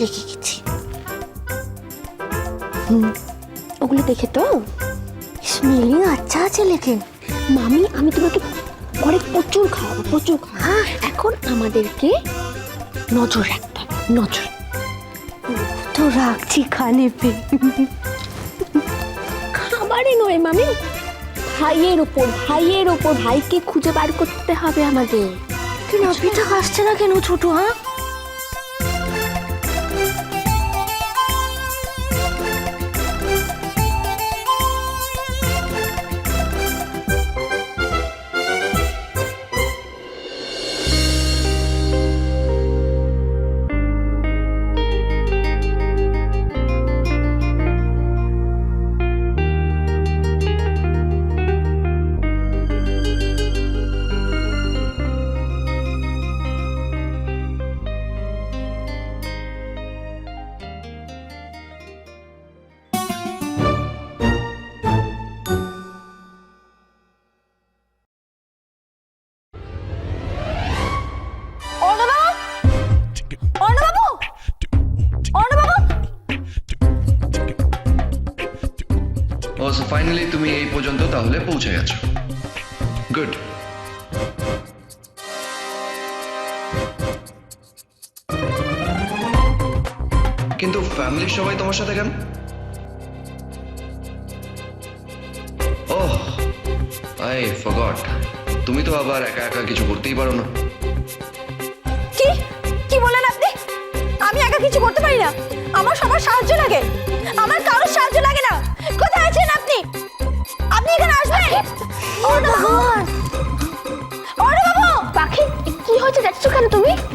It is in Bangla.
লিখে গেছি। হুম ওগুলো দেখে তো? স্মেলিং আচ্ছা আছে লেকিন মামি আমি তোমাকে ঘরে প্রচুর খাওয়াবো প্রচুর খাওয়াবো। এখন আমাদেরকে নজর রাখতে হবে নজর। তো রাখছি খানে পে। খাবারে নয় মামি। ভাইয়ের ওপর ভাইয়ের ওপর ভাইকে খুঁজে বার করতে হবে আমাদের। কেন পিঠা আসছে না কেন ছোট হ্যাঁ? ও সো ফাইনালি তুমি এই পর্যন্ত তাহলে পৌঁছে গেছো। গুড কিন্তু ফ্যামিলির সবাই তোমার সাথে কেন? ওহ আই ফরগট তুমি তো আবার একা একা কিছু করতেই পারো না। কি? কি বলেন আপনি? আমি একা কিছু করতে পারি না। আমার সবার সাহায্য লাগে। আমার কারোর সাহায্য লাগে অর্ণবাবু পাখি কি হয়েছে যাচ্ছ কেন তুমি কি কি হলো